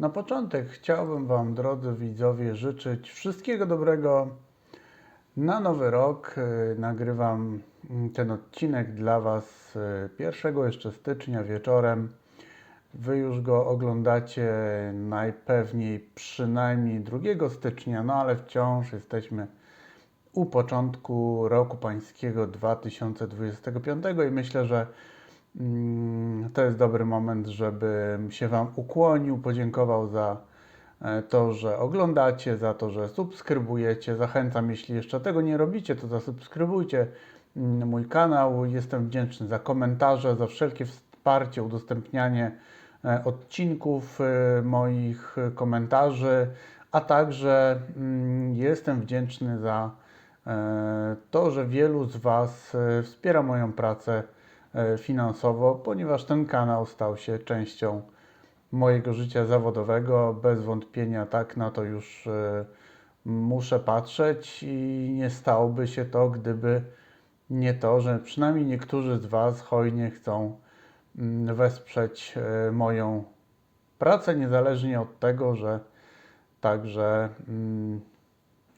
Na początek chciałbym Wam, drodzy widzowie, życzyć wszystkiego dobrego na nowy rok. Y, Nagrywam mm, ten odcinek dla Was y, 1 jeszcze stycznia wieczorem. Wy już go oglądacie najpewniej przynajmniej 2 stycznia, no ale wciąż jesteśmy u początku roku pańskiego 2025 i myślę, że to jest dobry moment, żebym się Wam ukłonił, podziękował za e, to, że oglądacie, za to, że subskrybujecie. Zachęcam, jeśli jeszcze tego nie robicie, to zasubskrybujcie mm, mój kanał. Jestem wdzięczny za komentarze, za wszelkie wsparcie, udostępnianie e, odcinków e, moich komentarzy, a także mm, jestem wdzięczny za to, że wielu z Was wspiera moją pracę finansowo, ponieważ ten kanał stał się częścią mojego życia zawodowego. Bez wątpienia tak na to już e, muszę patrzeć i nie stałoby się to, gdyby nie to, że przynajmniej niektórzy z Was hojnie chcą mm, wesprzeć e, moją pracę, niezależnie od tego, że także mm,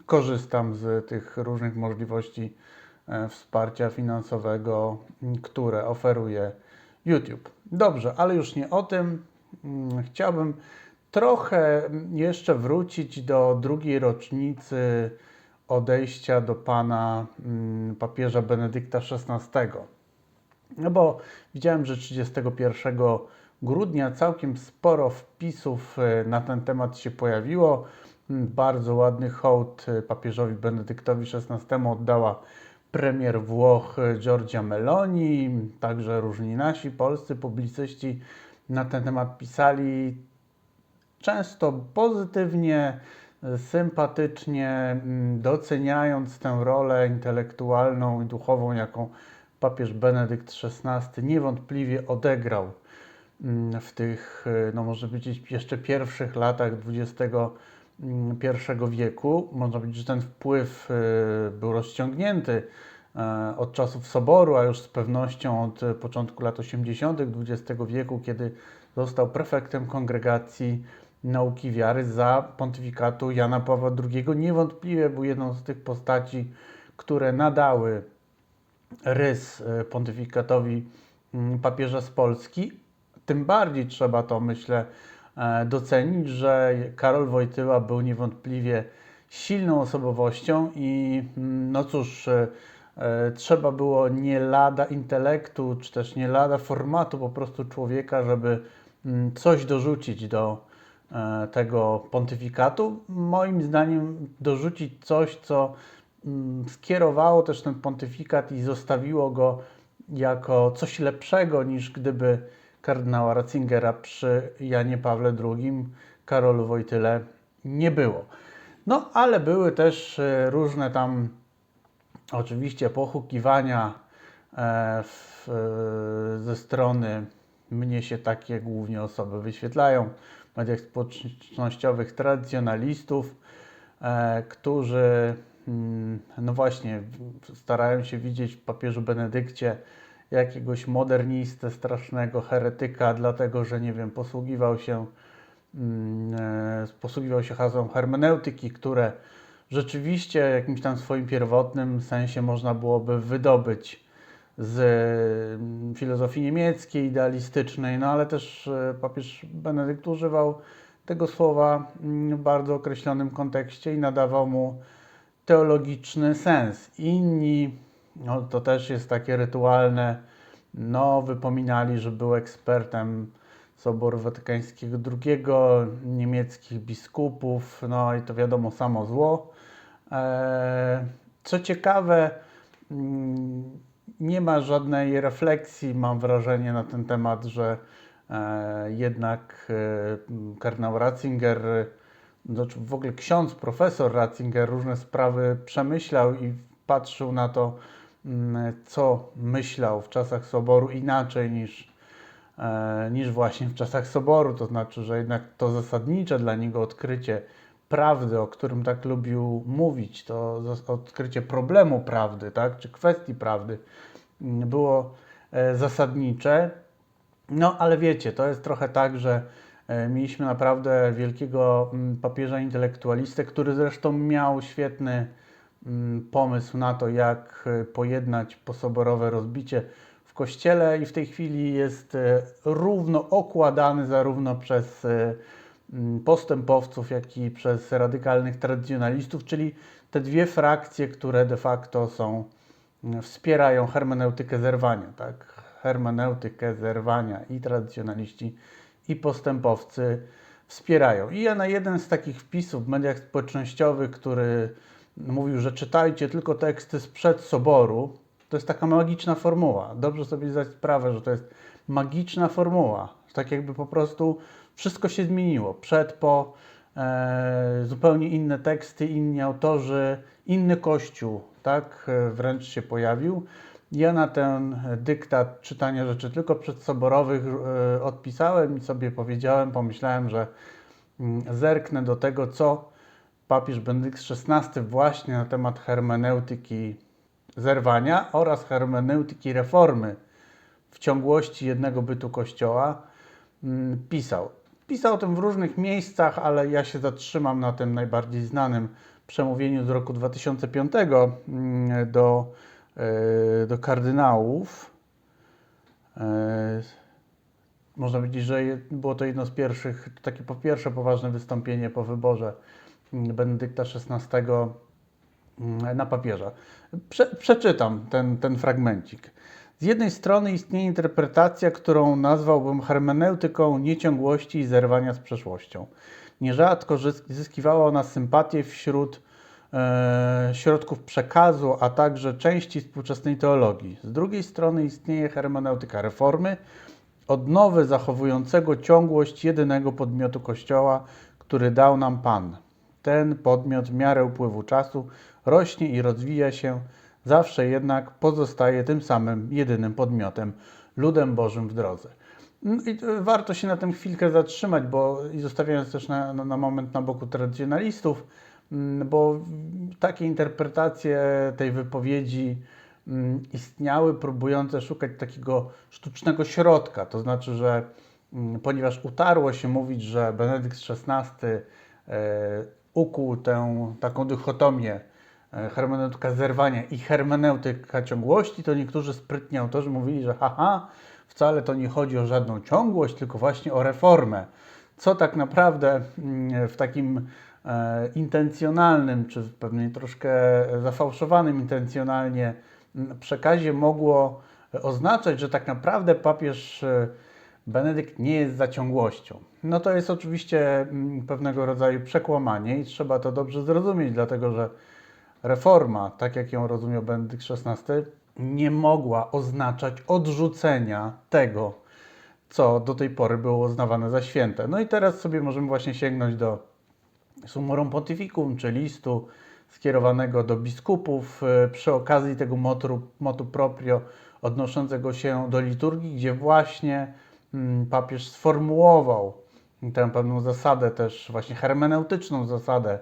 korzystam z tych różnych możliwości e, wsparcia finansowego, które oferuje YouTube. Dobrze, ale już nie o tym. Mm, Chciałbym trochę jeszcze wrócić do drugiej rocznicy odejścia do pana mm, papieża Benedykta XVI. No bo widziałem, że 31 grudnia całkiem sporo wpisów e, na ten temat się pojawiło. Mm, Bardzo ładny hołd e, papieżowi Benedyktowi XVI oddała premier Włoch Giorgia Meloni, także różni nasi polscy publicyści na ten temat pisali często pozytywnie, sympatycznie, mm, doceniając tę rolę intelektualną i duchową, jaką papież Benedykt XVI niewątpliwie odegrał mm, w tych, y, no może powiedzieć, jeszcze pierwszych latach XXI wieku. Można powiedzieć, że ten wpływ y, był rozciągnięty e, od czasów Soboru, a już z pewnością od e, początku lat 80. XX wieku, kiedy został prefektem kongregacji nauki wiary za pontyfikatu Jana Pawła II. Niewątpliwie był jedną z tych postaci, które nadały rys e, pontyfikatowi mm, papieża z Polski. Tym bardziej trzeba to, myślę, docenić, że Karol Wojtyła był niewątpliwie silną osobowością i mm, no cóż, e, e, trzeba było nie lada intelektu, czy też nie lada formatu po prostu człowieka, żeby mm, coś dorzucić do e, tego pontyfikatu. Moim zdaniem dorzucić coś, co mm, skierowało też ten pontyfikat i zostawiło go jako coś lepszego niż gdyby kardynała Ratzingera przy Janie Pawle II, Karolu Wojtyle nie było. No, ale były też e, różne tam oczywiście pochukiwania e, w, e, ze strony, mnie się takie głównie osoby wyświetlają w mediach społecznościowych, tradycjonalistów, którzy mm, no właśnie starają się widzieć w papieżu Benedykcie jakiegoś modernistę, strasznego heretyka, dlatego że nie wiem, posługiwał się mm, e, posługiwał się hasłem hermeneutyki, które rzeczywiście w jakimś tam swoim pierwotnym sensie można byłoby wydobyć z mm, filozofii niemieckiej, idealistycznej, no ale też e, papież Benedykt używał tego słowa mm, w bardzo określonym kontekście i nadawał mu teologiczny sens. Inni, no to też jest takie rytualne, no wypominali, że był ekspertem Soboru Watykańskiego II, niemieckich biskupów, no i to wiadomo samo zło. Eee, Co ciekawe, mm, nie ma żadnej refleksji, mam wrażenie, na ten temat, że e, jednak e, kardynał Ratzinger, e, znaczy w ogóle ksiądz, profesor Ratzinger różne sprawy przemyślał i patrzył na to, co myślał w czasach Soboru inaczej niż, e, niż właśnie w czasach Soboru. To znaczy, że jednak to zasadnicze dla niego odkrycie prawdy, o którym tak lubił mówić, to odkrycie problemu prawdy, tak, czy kwestii prawdy, mm, było e, zasadnicze. No, ale wiecie, to jest trochę tak, że E, Mieliśmy naprawdę wielkiego mm, papieża intelektualistę, który zresztą miał świetny mm, pomysł na to, jak e, pojednać posoborowe rozbicie w kościele i w tej chwili jest e, równo okładany zarówno przez e, mm, postępowców, jak i przez radykalnych tradycjonalistów, czyli te dwie frakcje, które de facto są, mm, wspierają hermeneutykę zerwania, tak? Hermeneutykę zerwania i tradycjonaliści, i postępowcy wspierają. I ja na jeden z takich wpisów w mediach społecznościowych, który mówił, że czytajcie tylko teksty sprzed soboru, to jest taka magiczna formuła. Dobrze sobie zdać sprawę, że to jest magiczna formuła. Tak jakby po prostu wszystko się zmieniło. Przed, po, e, zupełnie inne teksty, inni autorzy, inny kościół, tak e, wręcz się pojawił. Ja na ten dyktat czytania rzeczy tylko przedsoborowych e, odpisałem i sobie powiedziałem, pomyślałem, że mm, zerknę do tego, co papież Benedykt XVI właśnie na temat hermeneutyki zerwania oraz hermeneutyki reformy w ciągłości jednego bytu Kościoła mm, pisał. Pisał o tym w różnych miejscach, ale ja się zatrzymam na tym najbardziej znanym przemówieniu z roku 2005 mm, do, e, do kardynałów. E, Można powiedzieć, że było to jedno z pierwszych, takie po pierwsze poważne wystąpienie po wyborze Benedykta XVI mm, na papieża. Prze, przeczytam ten, ten fragmencik. Z jednej strony istnieje interpretacja, którą nazwałbym hermeneutyką nieciągłości i zerwania z przeszłością. Nierzadko zys- zyskiwała ona sympatię wśród e, środków przekazu, a także części współczesnej teologii. Z drugiej strony istnieje hermeneutyka reformy, odnowy zachowującego ciągłość jedynego podmiotu Kościoła, który dał nam Pan. Ten podmiot w miarę upływu czasu rośnie i rozwija się, zawsze jednak pozostaje tym samym jedynym podmiotem, ludem Bożym w drodze. No I e, warto się na tym chwilkę zatrzymać, bo i zostawiając też na, na, moment na boku tradycjonalistów, mm, bo takie interpretacje tej wypowiedzi mm, istniały, próbujące szukać takiego sztucznego środka. To znaczy, że mm, ponieważ utarło się mówić, że Benedykt XVI ukuł tę taką dychotomię e, hermeneutyka zerwania i hermeneutyka ciągłości, to niektórzy sprytni autorzy mówili, że haha, wcale to nie chodzi o żadną ciągłość, tylko właśnie o reformę. Co tak naprawdę mm, w takim e, intencjonalnym, czy w pewnej troszkę zafałszowanym intencjonalnie mm, przekazie mogło oznaczać, że tak naprawdę papież e, Benedykt nie jest za ciągłością. No to jest oczywiście mm, pewnego rodzaju przekłamanie i trzeba to dobrze zrozumieć, dlatego że reforma, tak jak ją rozumiał Benedykt XVI, nie mogła oznaczać odrzucenia tego, co do tej pory było uznawane za święte. No i teraz sobie możemy właśnie sięgnąć do Summorum Pontificum, czy listu skierowanego do biskupów e, przy okazji tego motu, motu proprio odnoszącego się do liturgii, gdzie właśnie papież sformułował tę pewną zasadę też właśnie hermeneutyczną zasadę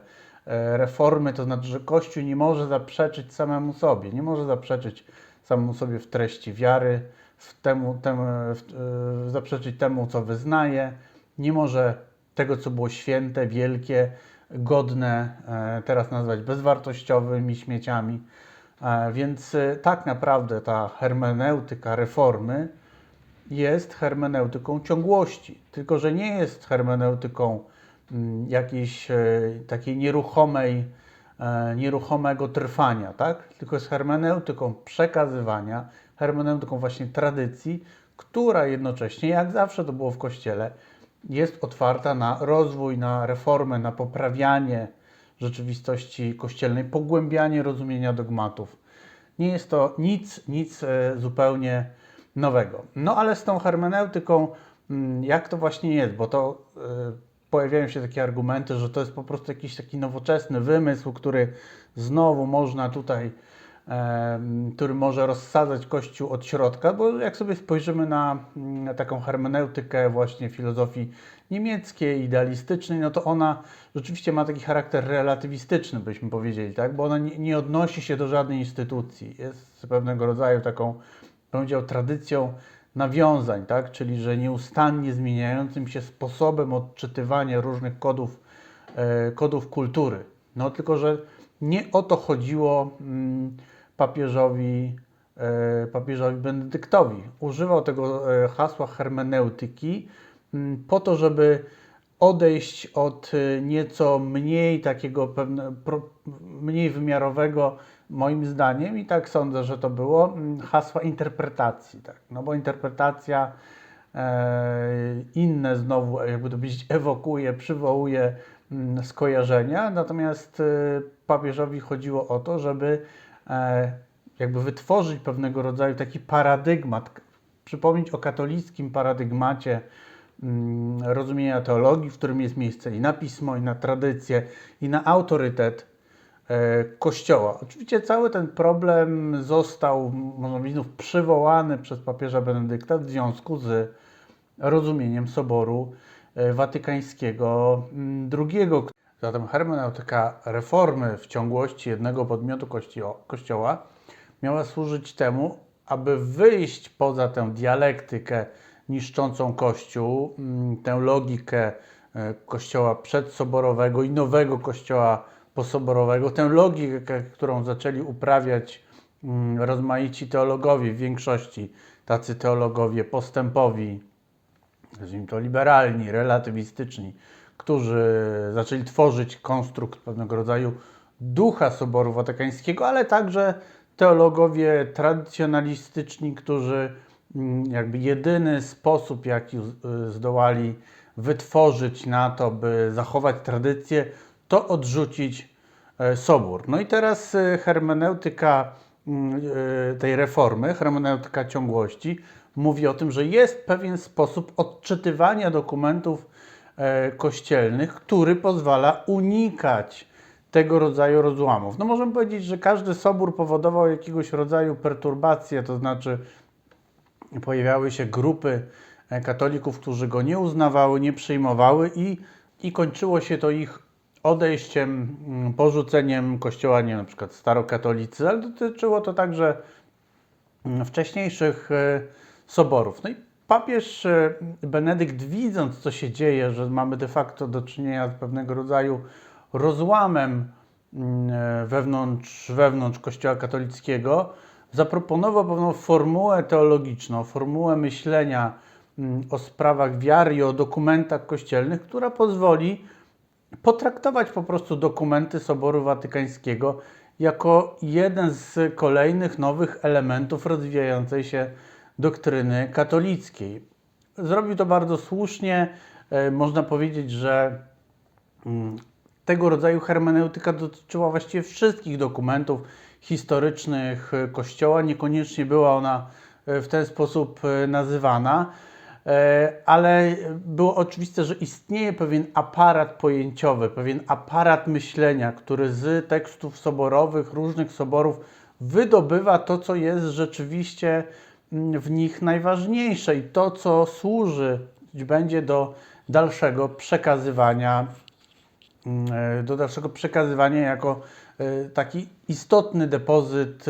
e, reformy, to znaczy, że Kościół nie może zaprzeczyć samemu sobie, nie może zaprzeczyć samemu sobie w treści wiary, w temu, temu, w, e, zaprzeczyć temu, co wyznaje, nie może tego, co było święte, wielkie, godne, e, teraz nazwać bezwartościowymi śmieciami. E, Więc e, tak naprawdę ta hermeneutyka reformy jest hermeneutyką ciągłości, tylko że nie jest hermeneutyką mm, jakiejś e, takiej nieruchomej, e, nieruchomego trwania, tak? tylko jest hermeneutyką przekazywania, hermeneutyką właśnie tradycji, która jednocześnie, jak zawsze to było w Kościele, jest otwarta na rozwój, na reformę, na poprawianie rzeczywistości kościelnej, pogłębianie rozumienia dogmatów. Nie jest to nic, nic e, zupełnie nowego. No ale z tą hermeneutyką, mm, jak to właśnie jest, bo to e, pojawiają się takie argumenty, że to jest po prostu jakiś taki nowoczesny wymysł, który znowu można tutaj, który może rozsadzać Kościół od środka, bo jak sobie spojrzymy na, mm, na taką hermeneutykę właśnie filozofii niemieckiej, idealistycznej, no to ona rzeczywiście ma taki charakter relatywistyczny, byśmy powiedzieli, tak? bo ona nie, nie odnosi się do żadnej instytucji. Jest pewnego rodzaju taką, powiedział, tradycją nawiązań, tak? czyli że nieustannie zmieniającym się sposobem odczytywania różnych kodów, e, kodów kultury. No tylko, że nie o to chodziło mm, papieżowi, e, papieżowi Benedyktowi. Używał tego e, hasła hermeneutyki mm, po to, żeby odejść od e, nieco mniej takiego pewne, mniej wymiarowego, moim zdaniem, i tak sądzę, że to było, mm, hasła interpretacji. Tak? No bo interpretacja e, inne znowu, jakby to powiedzieć, ewokuje, przywołuje mm, skojarzenia, natomiast e, papieżowi chodziło o to, żeby e, jakby wytworzyć pewnego rodzaju taki paradygmat, przypomnieć o katolickim paradygmacie rozumienia teologii, w którym jest miejsce i na pismo, i na tradycję, i na autorytet e, Kościoła. Oczywiście cały ten problem został, można powiedzieć, przywołany przez papieża Benedykta w związku z rozumieniem Soboru e, Watykańskiego mm, II. Zatem hermeneutyka reformy w ciągłości jednego podmiotu kościo- Kościoła miała służyć temu, aby wyjść poza tę dialektykę niszczącą Kościół, mm, tę logikę e, Kościoła przedsoborowego i nowego Kościoła posoborowego, tę logikę, którą zaczęli uprawiać mm, rozmaici teologowie, w większości tacy teologowie postępowi, nazwijmy to liberalni, relatywistyczni, którzy zaczęli tworzyć konstrukt pewnego rodzaju ducha Soboru Watykańskiego, ale także teologowie tradycjonalistyczni, którzy jakby jedyny sposób, jaki y, zdołali wytworzyć na to, by zachować tradycję, to odrzucić e, Sobór. No i teraz e, hermeneutyka mm, e, tej reformy, hermeneutyka ciągłości, mówi o tym, że jest pewien sposób odczytywania dokumentów kościelnych, który pozwala unikać tego rodzaju rozłamów. No możemy powiedzieć, że każdy sobór powodował jakiegoś rodzaju perturbacje, to znaczy pojawiały się grupy katolików, którzy go nie uznawały, nie przyjmowały i, i kończyło się to ich odejściem, mm, porzuceniem kościoła, nie na przykład starokatolicy, ale dotyczyło to także mm, wcześniejszych e, soborów. No i papież e, Benedykt, widząc co się dzieje, że mamy de facto do czynienia z pewnego rodzaju rozłamem mm, e, wewnątrz, wewnątrz Kościoła katolickiego, zaproponował pewną formułę teologiczną, formułę myślenia o sprawach wiary i o dokumentach kościelnych, która pozwoli potraktować po prostu dokumenty Soboru Watykańskiego jako jeden z kolejnych nowych elementów rozwijającej się doktryny katolickiej. Zrobił to bardzo słusznie. E, można powiedzieć, że mm, tego rodzaju hermeneutyka dotyczyła właściwie wszystkich dokumentów historycznych Kościoła. Niekoniecznie była ona e, w ten sposób e, nazywana. E, ale było oczywiste, że istnieje pewien aparat pojęciowy, pewien aparat myślenia, który z tekstów soborowych, różnych soborów wydobywa to, co jest rzeczywiście mm, w nich najważniejsze i to, co służy będzie do dalszego przekazywania, mm, e, do dalszego przekazywania jako e, taki istotny depozyt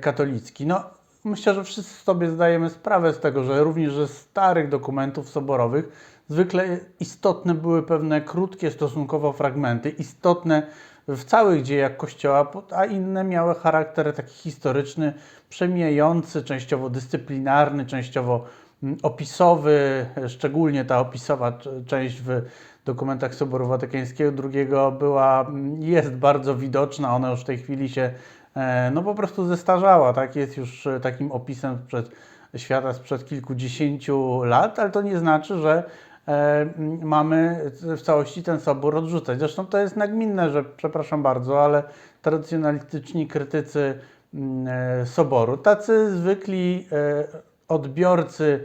katolicki. No, Myślę, że wszyscy sobie zdajemy sprawę z tego, że również ze starych dokumentów soborowych zwykle istotne były pewne krótkie stosunkowo fragmenty, istotne w całych dziejach Kościoła, a inne miały charakter taki historyczny, przemijający, częściowo dyscyplinarny, częściowo mm, opisowy, szczególnie ta opisowa część w dokumentach Soboru Watykańskiego II była, mm, jest bardzo widoczna, ona już w tej chwili się E, no po prostu zestarzała, tak? Jest już e, takim opisem sprzed świata sprzed kilkudziesięciu lat, ale to nie znaczy, że e, mamy w całości ten sobór odrzucać. Zresztą to jest nagminne, że przepraszam bardzo, ale tradycjonalistyczni krytycy soboru, tacy zwykli odbiorcy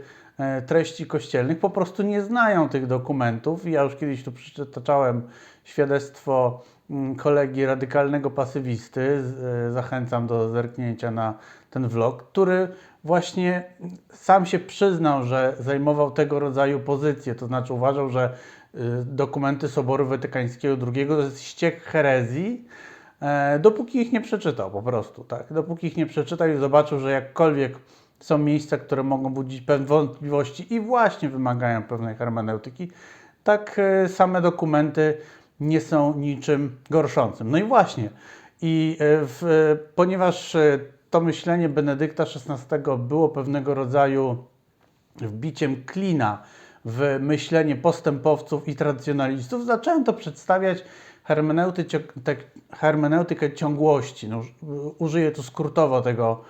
treści kościelnych po prostu nie znają tych dokumentów. Ja już kiedyś tu przytaczałem świadectwo Mm, kolegi radykalnego pasywisty, e, zachęcam do zerknięcia na ten vlog, który właśnie sam się przyznał, że zajmował tego rodzaju pozycję, to znaczy uważał, że e, dokumenty Soboru Watykańskiego II to jest ściek herezji, e, dopóki ich nie przeczytał po prostu, tak? Dopóki ich nie przeczytał i zobaczył, że jakkolwiek są miejsca, które mogą budzić pewne wątpliwości i właśnie wymagają pewnej hermeneutyki, tak e, same dokumenty nie są niczym gorszącym. No i właśnie, i e, w, e, ponieważ to myślenie Benedykta XVI było pewnego rodzaju wbiciem klina w myślenie postępowców i tradycjonalistów, zacząłem to przedstawiać te, hermeneutykę ciągłości. No, użyję tu skrótowo tego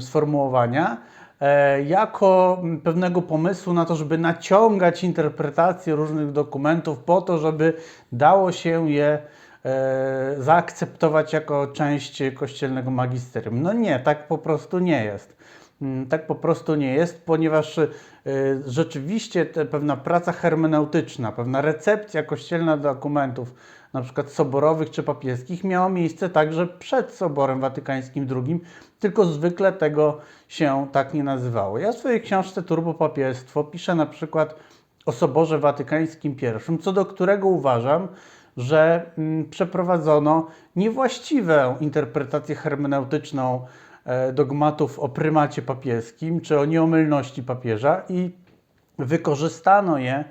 sformułowania e, jako pewnego pomysłu na to, żeby naciągać interpretację różnych dokumentów po to, żeby dało się je e, zaakceptować jako część kościelnego magisterium. No nie, tak po prostu nie jest. Mm, Tak po prostu nie jest, ponieważ y, rzeczywiście pewna praca hermeneutyczna, pewna recepcja kościelna dokumentów, przykład soborowych czy papieskich, miała miejsce także przed Soborem Watykańskim II, tylko zwykle tego się tak nie nazywało. Ja w swojej książce Turbopapiestwo piszę na przykład o Soborze Watykańskim I, co do którego uważam, że mm, przeprowadzono niewłaściwą interpretację hermeneutyczną e, dogmatów o prymacie papieskim czy o nieomylności papieża i wykorzystano je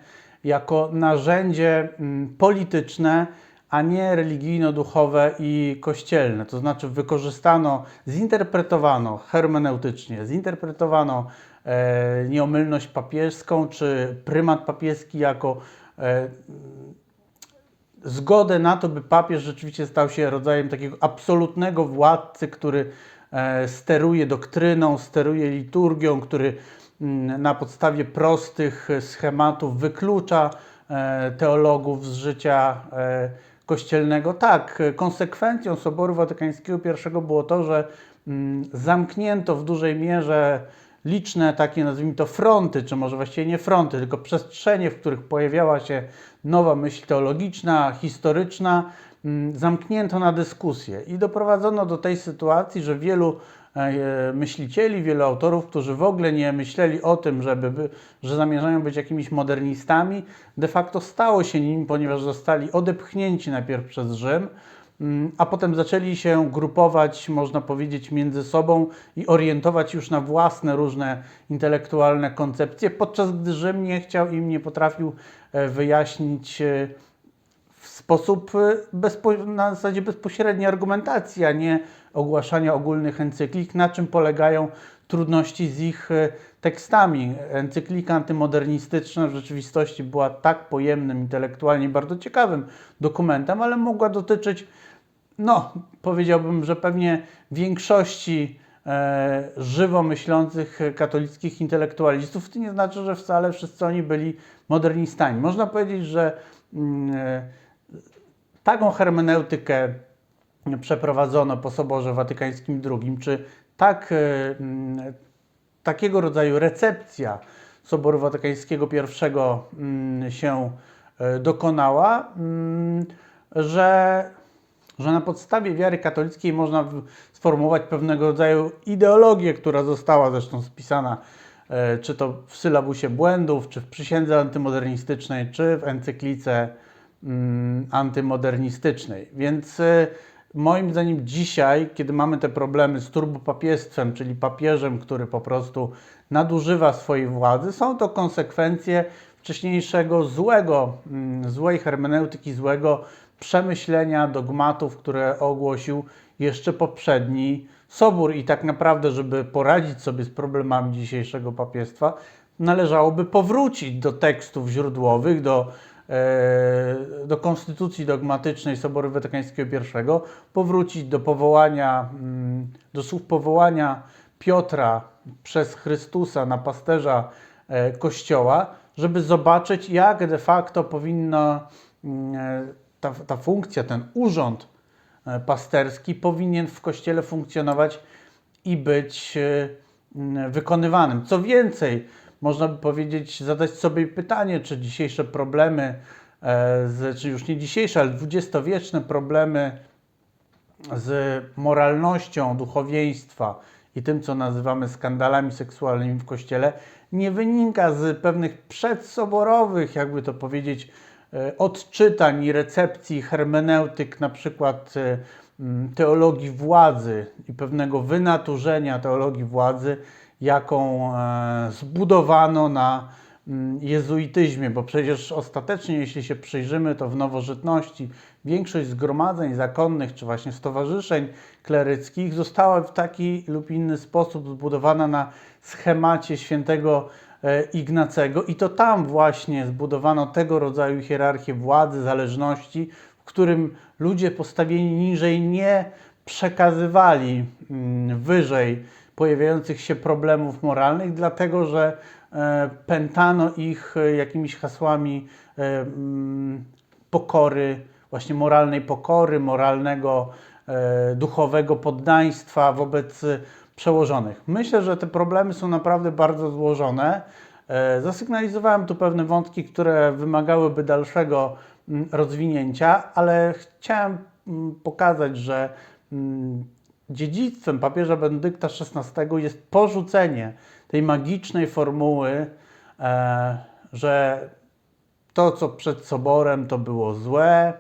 jako narzędzie mm, polityczne, a nie religijno-duchowe i kościelne. To znaczy wykorzystano, zinterpretowano hermeneutycznie, zinterpretowano e, nieomylność papieską czy prymat papieski jako e, zgodę na to, by papież rzeczywiście stał się rodzajem takiego absolutnego władcy, który e, steruje doktryną, steruje liturgią, który mm, na podstawie prostych schematów wyklucza e, teologów z życia e, kościelnego. Tak, konsekwencją Soboru Watykańskiego I było to, że mm, zamknięto w dużej mierze liczne takie, nazwijmy to, fronty, czy może właściwie nie fronty, tylko przestrzenie, w których pojawiała się nowa myśl teologiczna, historyczna, mm, zamknięto na dyskusję i doprowadzono do tej sytuacji, że wielu myślicieli, wielu autorów, którzy w ogóle nie myśleli o tym, żeby, by- że zamierzają być jakimiś modernistami, de facto stało się nimi, ponieważ zostali odepchnięci najpierw przez Rzym, Mm, a potem zaczęli się grupować, można powiedzieć, między sobą i orientować już na własne różne intelektualne koncepcje, podczas gdy Rzym nie chciał im, nie potrafił e, wyjaśnić e, sposób e, bezpo, na zasadzie bezpośredniej argumentacji, a nie ogłaszania ogólnych encyklik, na czym polegają trudności z ich e, tekstami. Encyklika antymodernistyczna w rzeczywistości była tak pojemnym, intelektualnie bardzo ciekawym dokumentem, ale mogła dotyczyć, no, powiedziałbym, że pewnie większości e, żywo myślących katolickich intelektualistów. To nie znaczy, że wcale wszyscy oni byli modernistami. Można powiedzieć, że mm, e, taką hermeneutykę przeprowadzono po Soborze Watykańskim II, czy tak, e, mm, takiego rodzaju recepcja Soboru Watykańskiego I mm, się e, dokonała, mm, że, że na podstawie wiary katolickiej można sformułować pewnego rodzaju ideologię, która została zresztą spisana e, czy to w sylabusie błędów, czy w przysiędze antymodernistycznej, czy w encyklice antymodernistycznej. Więc e, moim zdaniem dzisiaj, kiedy mamy te problemy z turbopapiestwem, czyli papieżem, który po prostu nadużywa swojej władzy, są to konsekwencje wcześniejszego złego, mm, złej hermeneutyki, złego przemyślenia dogmatów, które ogłosił jeszcze poprzedni Sobór. I tak naprawdę, żeby poradzić sobie z problemami dzisiejszego papiestwa, należałoby powrócić do tekstów źródłowych, do, do konstytucji dogmatycznej Soboru Watykańskiego I, powrócić do powołania, mm, do słów powołania Piotra przez Chrystusa na pasterza e, Kościoła, żeby zobaczyć, jak de facto powinna mm, e, ta, ta funkcja, ten urząd e, pasterski powinien w Kościele funkcjonować i być e, m, wykonywanym. Co więcej, można by powiedzieć, zadać sobie pytanie, czy dzisiejsze problemy, e, czy już nie dzisiejsze, ale dwudziestowieczne problemy z moralnością duchowieństwa i tym, co nazywamy skandalami seksualnymi w Kościele, nie wynika z pewnych przedsoborowych, jakby to powiedzieć, e, odczytań i recepcji hermeneutyk, na przykład e, teologii władzy i pewnego wynaturzenia teologii władzy, jaką e, zbudowano na mm, jezuityzmie, bo przecież ostatecznie, jeśli się przyjrzymy, to w nowożytności większość zgromadzeń zakonnych czy właśnie stowarzyszeń kleryckich została w taki lub inny sposób zbudowana na schemacie świętego e, Ignacego. I to tam właśnie zbudowano tego rodzaju hierarchię władzy, zależności, w którym ludzie postawieni niżej nie przekazywali mm, wyżej pojawiających się problemów moralnych, dlatego że e, pętano ich e, jakimiś hasłami e, mm, pokory, właśnie moralnej pokory, moralnego, duchowego poddaństwa wobec przełożonych. Myślę, że te problemy są naprawdę bardzo złożone. Zasygnalizowałem tu pewne wątki, które wymagałyby dalszego mm, rozwinięcia, ale chciałem mm, pokazać, że dziedzictwem papieża Benedykta XVI jest porzucenie tej magicznej formuły, e, że to, co przed soborem, to było złe,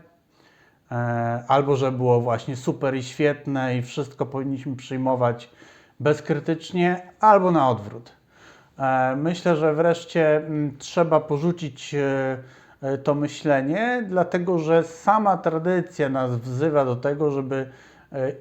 e, albo że było właśnie super i świetne i wszystko powinniśmy przyjmować bezkrytycznie, albo na odwrót. E, Myślę, że wreszcie mm, trzeba porzucić to myślenie, dlatego że sama tradycja nas wzywa do tego, żeby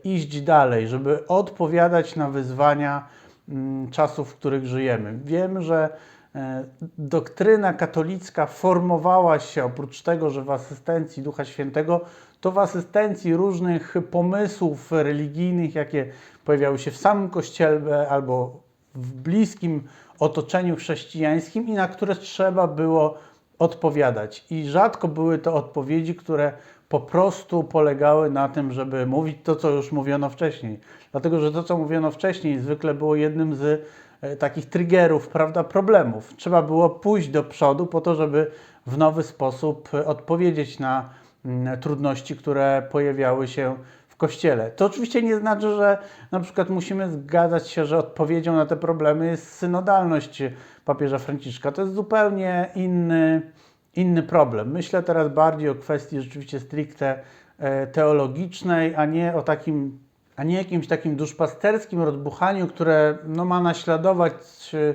iść dalej, żeby odpowiadać na wyzwania mm, czasów, w których żyjemy. Wiem, że e, doktryna katolicka formowała się oprócz tego, że w asystencji Ducha Świętego, to w asystencji różnych pomysłów religijnych, jakie pojawiały się w samym kościele albo w bliskim otoczeniu chrześcijańskim i na które trzeba było odpowiadać. I rzadko były to odpowiedzi, które po prostu polegały na tym, żeby mówić to, co już mówiono wcześniej. Dlatego, że to, co mówiono wcześniej, zwykle było jednym z e, takich triggerów, prawda, problemów. Trzeba było pójść do przodu po to, żeby w nowy sposób e, odpowiedzieć na mm, trudności, które pojawiały się w kościele. To oczywiście nie znaczy, że na przykład musimy zgadzać się, że odpowiedzią na te problemy jest synodalność papieża Franciszka. To jest zupełnie inny, inny problem. Myślę teraz bardziej o kwestii rzeczywiście stricte e, teologicznej, a nie o takim, a nie jakimś takim duszpasterskim rozbuchaniu, które no, ma naśladować e,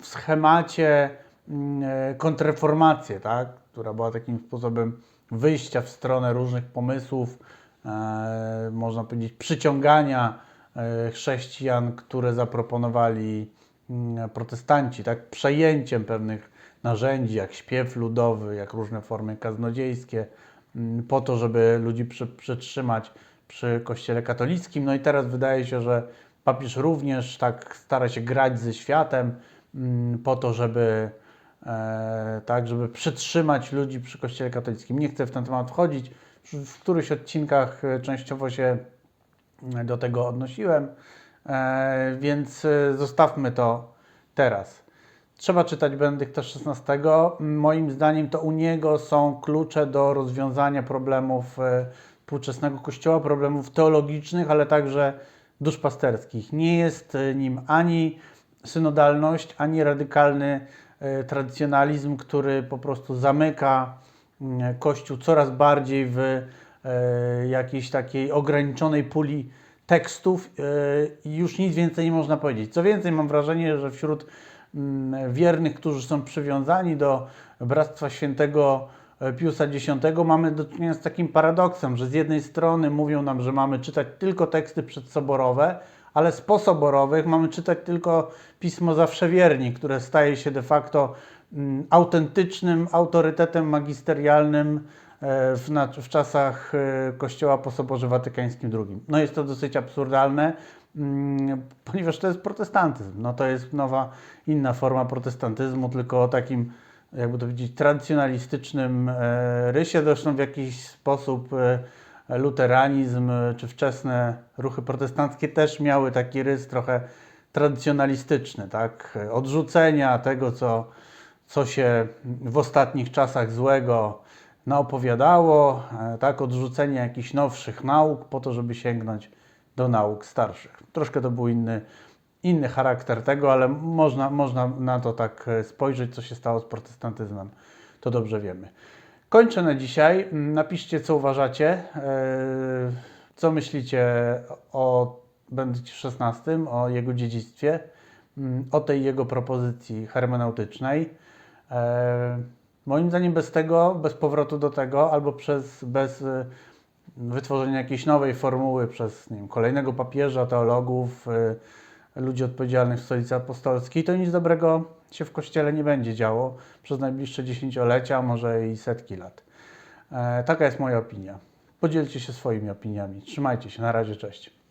w schemacie mm, e, kontrreformację, tak? która była takim sposobem wyjścia w stronę różnych pomysłów, e, można powiedzieć, przyciągania chrześcijan, które zaproponowali mm, protestanci, tak? przejęciem pewnych narzędzi, jak śpiew ludowy, jak różne formy kaznodziejskie, mm, po to, żeby ludzi przy, przytrzymać przy kościele katolickim. No i teraz wydaje się, że papież również tak stara się grać ze światem, mm, po to, żeby e, tak, żeby przytrzymać ludzi przy Kościele katolickim. Nie chcę w ten temat wchodzić. W, którychś odcinkach e, częściowo się e, do tego odnosiłem, więc zostawmy to teraz. Trzeba czytać Benedykta XVI. Moim zdaniem to u niego są klucze do rozwiązania problemów e, współczesnego Kościoła, problemów teologicznych, ale także duszpasterskich. Nie jest e, nim ani synodalność, ani radykalny e, tradycjonalizm, który po prostu zamyka mm, Kościół coraz bardziej w jakiejś takiej ograniczonej puli tekstów i już nic więcej nie można powiedzieć. Co więcej, mam wrażenie, że wśród wiernych, którzy są przywiązani do Bractwa Świętego e, Piusa X, mamy do czynienia z takim paradoksem, że z jednej strony mówią nam, że mamy czytać tylko teksty przedsoborowe, ale z posoborowych mamy czytać tylko Pismo Zawsze Wierni, które staje się de facto mm, autentycznym autorytetem magisterialnym e, w, w czasach e, Kościoła po Soborze Watykańskim II. No jest to dosyć absurdalne, mm, ponieważ to jest protestantyzm. No to jest nowa, inna forma protestantyzmu, tylko o takim, jakby to powiedzieć, tradycjonalistycznym e, rysie. Zresztą w jakiś sposób e, luteranizm e, czy wczesne ruchy protestanckie też miały taki rys trochę tradycjonalistyczny, tak? Odrzucenia tego, co, co się w ostatnich czasach złego naopowiadało, tak? Odrzucenia jakichś nowszych nauk po to, żeby sięgnąć do nauk starszych. Troszkę to był inny, inny charakter tego, ale można, można na to tak e, spojrzeć, co się stało z protestantyzmem. To dobrze wiemy. Kończę na dzisiaj. Mm, Napiszcie, co uważacie, e, co myślicie o Benedykcie XVI, o jego dziedzictwie. mm, o tej jego propozycji hermeneutycznej. E, Moim zdaniem bez tego, bez powrotu do tego, albo przez, bez e, wytworzenia jakiejś nowej formuły przez nie wiem, kolejnego papieża, teologów, e, ludzi odpowiedzialnych w stolicy apostolskiej, to nic dobrego się w Kościele nie będzie działo przez najbliższe dziesięciolecia, może i setki lat. E, Taka jest moja opinia. Podzielcie się swoimi opiniami. Trzymajcie się. Na razie, cześć.